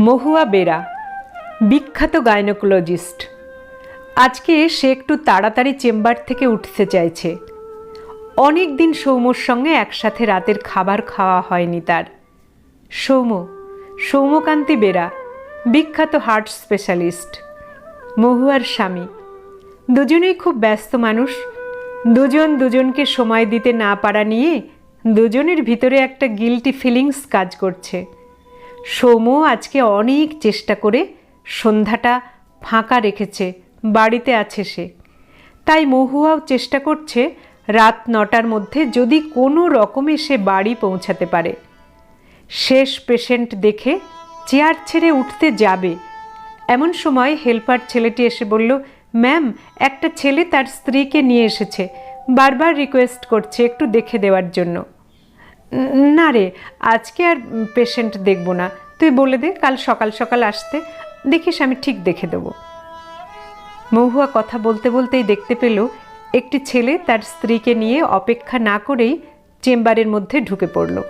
মহুয়া বেরা, বিখ্যাত গাইনোকোলজিস্ট। আজকে সে একটু তাড়াতাড়ি চেম্বার থেকে উঠতে চাইছে। অনেক দিন সৌম্যর সঙ্গে একসাথে রাতের খাবার খাওয়া হয়নি তার। সৌম্য সৌম্যকান্তি বেরা, বিখ্যাত হার্ট স্পেশালিস্ট, মহুয়ার স্বামী। দুজনেই খুব ব্যস্ত মানুষ। দুজন দুজনকে সময় দিতে না পারা নিয়ে দুজনের ভিতরে একটা গিলটি ফিলিংস কাজ করছে। সৌম্য আজকে অনেক চেষ্টা করে সন্ধ্যাটা ফাঁকা রেখেছে, বাড়িতে আছে সে। তাই মহুয়াও চেষ্টা করছে রাত নটার মধ্যে যদি কোনো রকমে সে বাড়ি পৌঁছাতে পারে। শেষ পেশেন্ট দেখে চেয়ার ছেড়ে উঠতে যাবে। এমন সময় হেল্পার ছেলেটি এসে বলল, ম্যাম, একটা ছেলে তার স্ত্রীকে নিয়ে এসেছে। বারবার রিকোয়েস্ট করছে একটু দেখে দেওয়ার জন্য। "ন- রে, আজকে আর পেশেন্ট দেখব না। তুই বলে দে, কাল সকাল সকাল আসতে। দেখিস, আমি ঠিক দেখে দেবো। মহুয়া কথা বলতে বলতেই দেখতে পেল, একটি ছেলে তার স্ত্রীকে নিয়ে অপেক্ষা না করেই চেম্বারের মধ্যে ঢুকে পড়ল।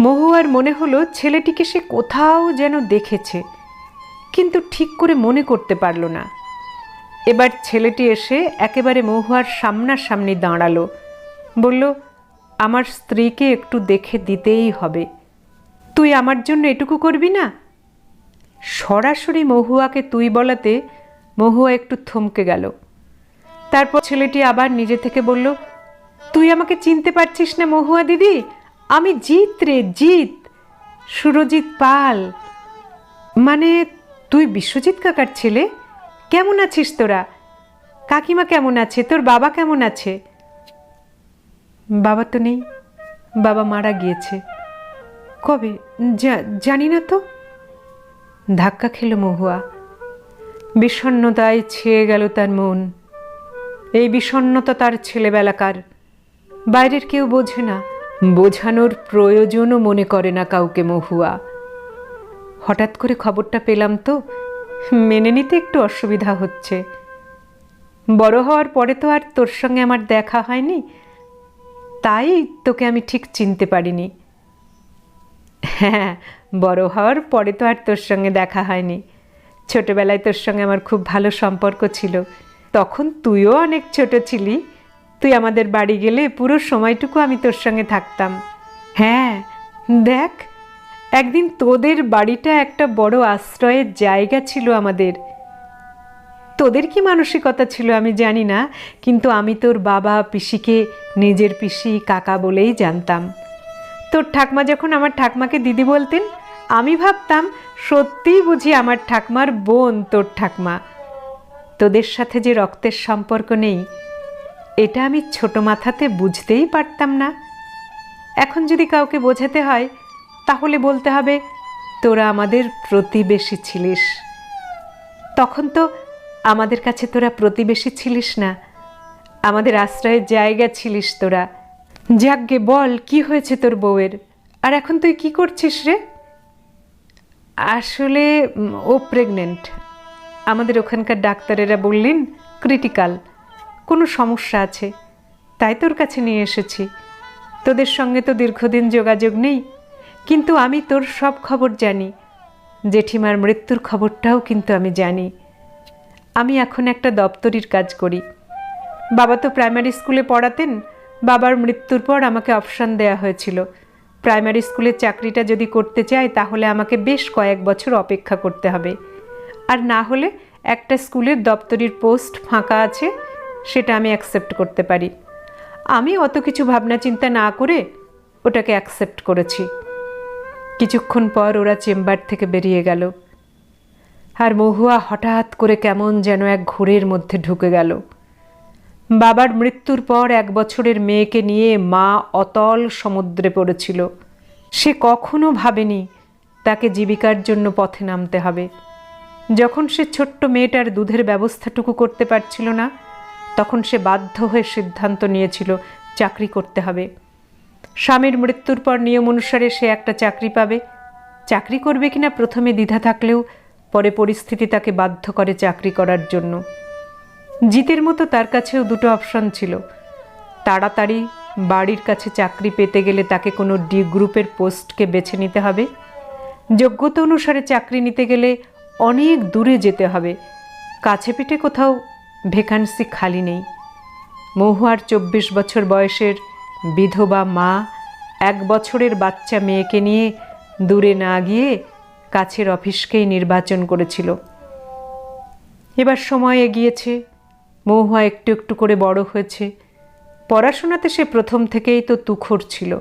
মহুয়ার মনে হলো ছেলেটিকে সে কোথাও যেন দেখেছে, কিন্তু ঠিক করে মনে করতে পারল না। এবার ছেলেটি এসে একেবারে মহুয়ার সামনাসামনি দাঁড়াল। বলল আমার স্ত্রীকে একটু দেখে দিতেই হবে। তুই আমার জন্য এটুকু করবি না? সরাসরি মহুয়াকে তুই বলাতে মহুয়া একটু থমকে গেল। তারপর ছেলেটি আবার নিজে থেকে বলল, তুই আমাকে চিনতে পারছিস না মহুয়া দিদি? আমি জিত রে, জিত। সুরজিৎ পাল। মানে তুই বিশ্বজিৎ কাকার ছেলে? কেমন আছিস তোরা? কাকিমা কেমন আছে? তোর বাবা কেমন আছে? বাবা তো নেই। বাবা মারা গিয়েছে। কবে? জানি না তো। ধাক্কা খেলো মহুয়া। বিষণ্ণতায় ছেয়ে গেল তার মন। এই বিষণ্ণতা তার ছেলেবেলাকার। বাইরের কেউ বোঝে না। বোঝানোর প্রয়োজনও মনে করে না কাউকে মহুয়া। হঠাৎ করে খবরটা পেলাম তো। মেনে নিতে একটু অসুবিধা হচ্ছে। বড় হওয়ার পরে তো আর তোর সঙ্গে আমার দেখা হয়নি। তাই তোকে আমি ঠিক চিনতে পারিনি। হ্যাঁ বড় হওয়ার পরে তো আর তোর সঙ্গে দেখা হয়নি। ছোটবেলায় তোর সঙ্গে আমার খুব ভালো সম্পর্ক ছিল। তখন তুইও অনেক ছোট ছিলি। তুই আমাদের বাড়ি গেলে পুরো সময়টুকু আমি তোর সঙ্গে থাকতাম। হ্যাঁ দেখ, একদিন তোদের বাড়িটা একটা বড় আশ্রয়ের জায়গা ছিল আমাদের। তোদের কি মানসিকতা ছিল আমি জানি না, কিন্তু আমি তোর বাবা পিসিকে নিজের পিসি কাকা বলেই জানতাম। তোর ঠাকমা যখন আমার ঠাকমাকে দিদি বলতেন, আমি ভাবতাম সত্যিই বুঝি আমার ঠাকমার বোন তোর ঠাকমা। তোদের সাথে যে রক্তের সম্পর্ক নেই, এটা আমি ছোট মাথাতে বুঝতেই পারতাম না। এখন যদি কাউকে বোঝাতে হয়, তাহলে বলতে হবে, তোরা আমাদের প্রতিবেশী ছিলিস। তখন তো আমাদের কাছে তোরা প্রতিবেশী ছিলিস না। আমাদের আশ্রয়ের জায়গা ছিলিস তোরা। যাকগে বল, কি হয়েছে তোর বউয়ের? আর এখন তুই কি করছিস রে? আসলে ও প্রেগনেন্ট আমাদের ওখানকার ডাক্তারেরা বললেন ক্রিটিক্যাল কোনো সমস্যা আছে। তাই তোর কাছে নিয়ে এসেছি। তোদের সঙ্গে তো দীর্ঘদিন যোগাযোগ নেই। কিন্তু আমি তোর সব খবর জানি। জেঠিমার মৃত্যুর খবরটাও কিন্তু আমি জানি। আমি এখন একটা দপ্তরির কাজ করি। বাবা তো প্রাইমারি স্কুলে পড়াতেন, বাবার মৃত্যুর পর আমাকে অপশান দেয়া হয়েছিল। প্রাইমারি স্কুলের চাকরিটা যদি করতে চাই তাহলে আমাকে বেশ কয়েক বছর অপেক্ষা করতে হবে। আর না হলে একটা স্কুলের দপ্তরির পোস্ট ফাঁকা আছে, সেটা আমি অ্যাকসেপ্ট করতে পারি। আমি অত কিছু ভাবনা চিন্তা না করে ওটাকে অ্যাকসেপ্ট করেছি। কিছুক্ষণ পর ওরা চেম্বার থেকে বেরিয়ে গেল। আর মহুয়া হঠাৎ করে কেমন যেন এক ঘোরের মধ্যে ঢুকে গেল। বাবার মৃত্যুর পর এক বছরের মেয়েকে নিয়ে মা অতল সমুদ্রে পড়েছিল। সে কখনো ভাবেনি তাকে জীবিকার জন্য পথে নামতে হবে। যখন সে ছোট্ট মেয়েটার দুধের ব্যবস্থাটুকু করতে পারছিল না, তখন সে বাধ্য হয়ে সিদ্ধান্ত নিয়েছিল চাকরি করতে হবে। স্বামীর মৃত্যুর পর নিয়ম অনুসারে সে একটা চাকরি পাবে। চাকরি করবে কিনা প্রথমে দ্বিধা থাকলেও পরে পরিস্থিতি তাকে বাধ্য করে চাকরি করার জন্য। জিতের মতো তার কাছেও দুটো অপশন ছিল। তাড়াতাড়ি বাড়ির কাছে চাকরি পেতে গেলে তাকে কোনো ডি গ্রুপের পোস্টকে বেছে নিতে হবে। যোগ্যতা অনুসারে চাকরি নিতে গেলে অনেক দূরে যেতে হবে। কাছে পিঠে কোথাও ভ্যাকান্সি খালি নেই। মহুয়ার চব্বিশ বছর বয়সের বিধবা মা এক বছরের বাচ্চা মেয়েকে নিয়ে দূরে না গিয়ে কাছের অফিসকেই নির্বাচন করেছিল। এবার সময় এগিয়েছে, মহুয়া একটু একটু করে বড় হয়েছে। পড়াশোনাতে সে প্রথম থেকেই তো তুখর ছিল।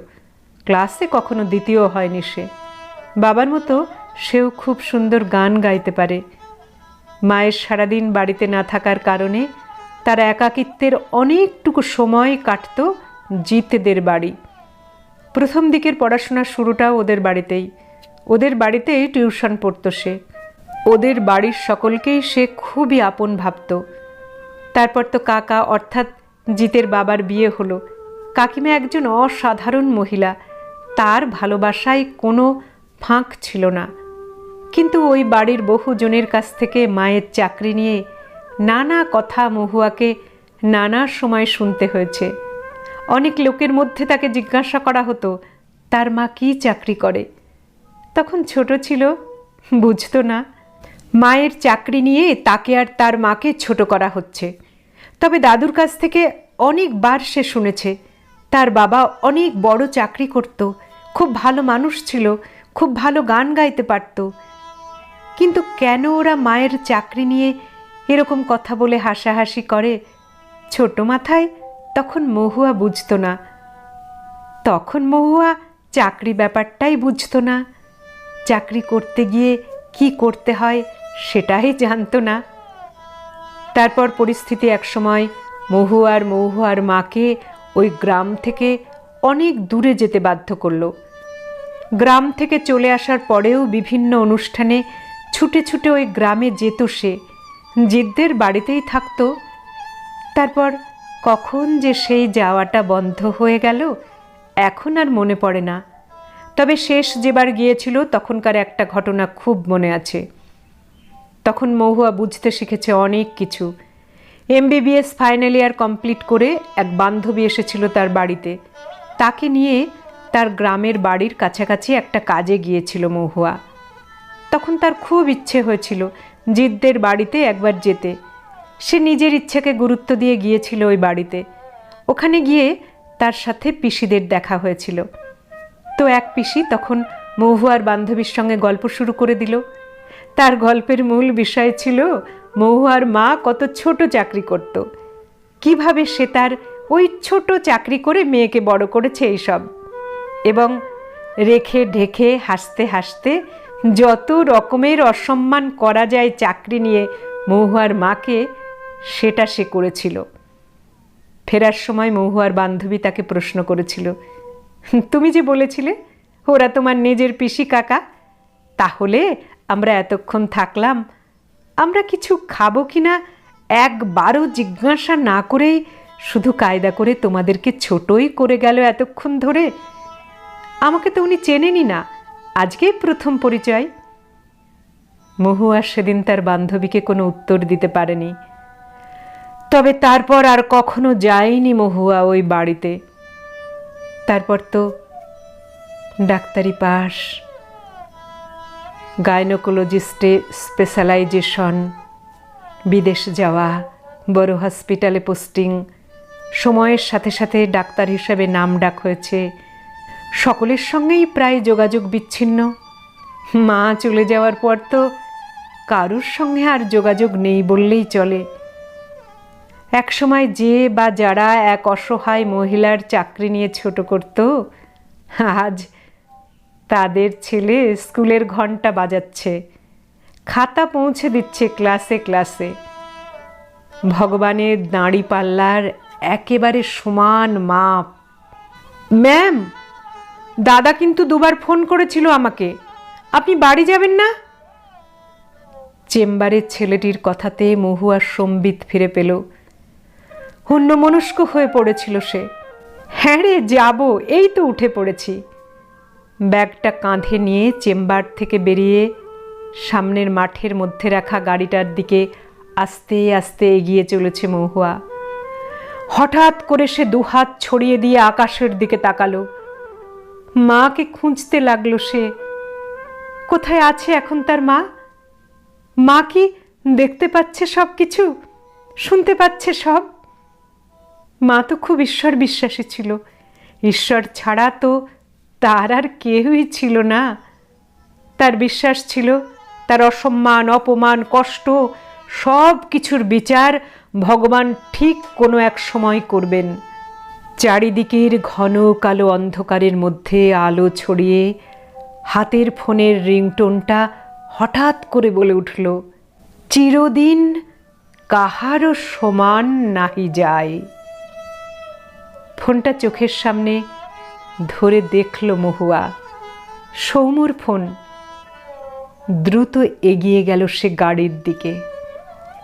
ক্লাসে কখনো দ্বিতীয় হয়নি সে। বাবার মতো সেও খুব সুন্দর গান গাইতে পারে। মায়ের সারাদিন বাড়িতে না থাকার কারণে তার একাকিত্বের অনেকটুকু সময় কাটত জিতেদের বাড়ি। প্রথম দিকের পড়াশোনার শুরুটাও ওদের বাড়িতেই। ওদের বাড়িতেই টিউশন পড়তো সে। ওদের বাড়ির সকলকেই সে খুবই আপন ভাবত। তারপর তো কাকা অর্থাৎ জিতের বাবার বিয়ে হলো। কাকিমা একজন অসাধারণ মহিলা। তার ভালোবাসায় কোনো ফাঁক ছিল না। কিন্তু ওই বাড়ির বহুজনের কাছ থেকে মায়ের চাকরি নিয়ে নানা কথা মহুয়াকে নানা সময় শুনতে হয়েছে। অনেক লোকের মধ্যে তাকে জিজ্ঞাসা করা হতো, তার মা কী চাকরি করে? তখন ছোট ছিল, বুঝতো না। মায়ের চাকরি নিয়ে তাকে আর তার মাকে ছোট করা হচ্ছে। তবে দাদুর কাছ থেকে অনেকবার সে শুনেছে, তার বাবা অনেক বড় চাকরি করত, খুব ভালো মানুষ ছিল, খুব ভালো গান গাইতে পারত। কিন্তু কেন ওরা মায়ের চাকরি নিয়ে এরকম কথা বলে হাসাহাসি করে? ছোট মাথায় তখন মহুয়া বুঝতো না। তখন মহুয়া চাকরি ব্যাপারটাই বুঝতো না। চাকরি করতে গিয়ে কি করতে হয় সেটাই জানতো না। তারপর পরিস্থিতি একসময় মহুয়ার আর মাকে ওই গ্রাম থেকে অনেক দূরে যেতে বাধ্য করল। গ্রাম থেকে চলে আসার পরেও বিভিন্ন অনুষ্ঠানে ছুটে ছুটে ওই গ্রামে যেত সে। জিদ্দের বাড়িতেই থাকতো। তারপর কখন যে সেই যাওয়াটা বন্ধ হয়ে গেল এখন আর মনে পড়ে না। তবে শেষ যেবার গিয়েছিল, তখনকার একটা ঘটনা খুব মনে আছে। তখন মহুয়া বুঝতে শিখেছে অনেক কিছু। এমবিবিএস ফাইনাল ইয়ার কমপ্লিট করে এক বান্ধবী এসেছিল তার বাড়িতে। তাকে নিয়ে তার গ্রামের বাড়ির কাছাকাছি একটা কাজে গিয়েছিল মহুয়া। তখন তার খুব ইচ্ছে হয়েছিল জিদ্দের বাড়িতে একবার যেতে। সে নিজের ইচ্ছাকে গুরুত্ব দিয়ে গিয়েছিল ওই বাড়িতে। ওখানে গিয়ে তার সাথে পিসিদের দেখা হয়েছিল। তো এক পিসি তখন মহুয়ার বান্ধবীর সঙ্গে গল্প শুরু করে দিল। তার গল্পের মূল বিষয় ছিল মহুয়ার মা কত ছোট চাকরি করত। কীভাবে সে তার ওই ছোট চাকরি করে মেয়েকে বড় করেছে এইসব? এবং রেখে ঢেকে হাসতে হাসতে যত রকমের অসম্মান করা যায় চাকরি নিয়ে মহুয়ার মাকে, সেটা সে করেছিল। ফেরার সময় মহুয়ার বান্ধবী তাকে প্রশ্ন করেছিল তুমি যে বলেছিলে, ওরা তোমার নিজের পিসি কাকা, তাহলে আমরা এতক্ষণ থাকলাম। আমরা কিছু খাব কি না একবারও জিজ্ঞাসা না করেই শুধু কায়দা করে তোমাদেরকে ছোটই করে গেল এতক্ষণ ধরে। আমাকে তো উনি চেনেনি না, আজকেই প্রথম পরিচয়। মহুয়া সেদিন তার বান্ধবীকে কোনো উত্তর দিতে পারেনি। তবে তারপর আর কখনো যায়নি মহুয়া ওই বাড়িতে। তারপর তো ডাক্তারি পাস গাইনোকোলজিস্টে স্পেশালাইজেশন, বিদেশ যাওয়া, বড় হসপিটালে পোস্টিং, সময়ের সাথে সাথে ডাক্তার হিসেবে নাম ডাক হয়েছে। সকলের সঙ্গেই প্রায় যোগাযোগ বিচ্ছিন্ন। মা চলে যাওয়ার পর তো কারুর সঙ্গে আর যোগাযোগ নেই বললেই চলে। একসময় যে বা যারা এক অসহায় মহিলার চাকরি নিয়ে ছোট করত, আজ তাদের ছেলে স্কুলের ঘণ্টা বাজাচ্ছে, খাতা পৌঁছে দিচ্ছে ক্লাসে ক্লাসে। ভগবানের দাঁড়ি পাল্লার একেবারে সমান মাপ। ম্যাম, দাদা কিন্তু দুবার ফোন করেছিল আমাকে। আপনি বাড়ি যাবেন না? চেম্বারের ছেলেটির কথাতে মহুয়ার সম্বিত ফিরে পেল। অন্যমনস্ক হয়ে পড়েছিল সে। হ্যাঁ রে, যাব, এই তো উঠে পড়েছি। ব্যাগটা কাঁধে নিয়ে চেম্বার থেকে বেরিয়ে সামনের মাঠের মধ্যে রাখা গাড়িটার দিকে আস্তে আস্তে এগিয়ে চলেছে মহুয়া। হঠাৎ করে সে দুহাত ছড়িয়ে দিয়ে আকাশের দিকে তাকালো। মাকে খুঁজতে লাগল সে। কোথায় আছে এখন তার মা? মা কি দেখতে পাচ্ছে সব কিছু শুনতে পাচ্ছে সব? মা তো খুব ঈশ্বর বিশ্বাসী ছিল। ঈশ্বর ছাড়া তো তার আর কেউই ছিল না। তার বিশ্বাস ছিল, তার অসম্মান, অপমান, কষ্ট, সব কিছুর বিচার ভগবান ঠিক কোনো এক সময় করবেন। চারিদিকের ঘন কালো অন্ধকারের মধ্যে আলো ছড়িয়ে হাতের ফোনের রিংটোনটা হঠাৎ করে বলে উঠল, চিরদিন কাহারও সমান নাহি যায়। ফোনটা চোখের সামনে ধরে দেখল মহুয়া। সৌমুর ফোন দ্রুত এগিয়ে গেল সে গাড়ির দিকে।